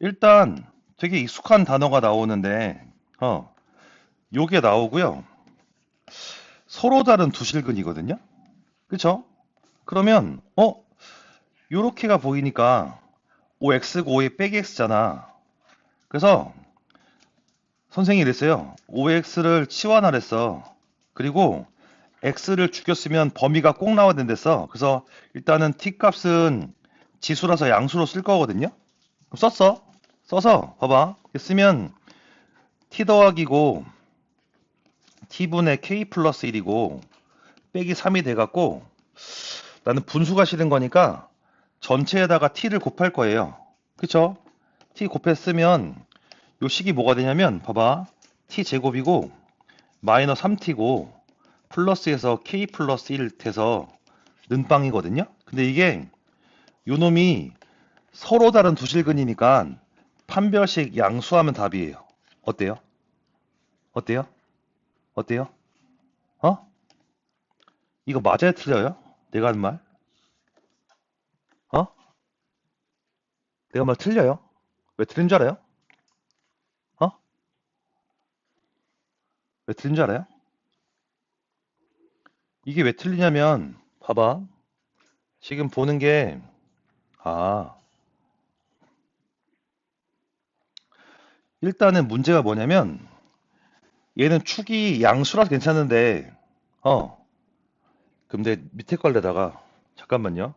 일단 되게 익숙한 단어가 나오는데, 어, 요게 나오고요. 서로 다른 두 실근이거든요. 그쵸? 그러면, 어, 요렇게가 보이니까 5x고 5에 빼기 x잖아. 그래서 선생님이 이랬어요. 5x를 치환하랬어. 그리고 x를 죽였으면 범위가 꼭 나와야 된댔어. 그래서 일단은 t 값은 지수라서 양수로 쓸 거거든요. 그럼 썼어. 써서 봐봐. 쓰면 t 더하기고 t분의 k 플러스 1이고 빼기 3이 돼갖고 나는 분수가 싫은 거니까 전체에다가 t를 곱할 거예요. 그쵸? t 곱했으면 요 식이 뭐가 되냐면 봐봐. t 제곱이고 마이너스 3t고 플러스에서 k 플러스 1 돼서 는빵이거든요. 근데 이게 요 놈이 서로 다른 두 실근이니까 판별식 양수하면 답이에요. 어때요? 어때요? 어때요? 어? 이거 맞아요? 틀려요? 내가 하는 말? 어? 내가 말 틀려요? 왜 틀린 줄 알아요? 어? 왜 틀린 줄 알아요? 이게 왜 틀리냐면 봐봐. 지금 보는 게 아, 일단은 문제가 뭐냐면 얘는 축이 양수라서 괜찮은데 어. 근데 밑에 걸에다가 잠깐만요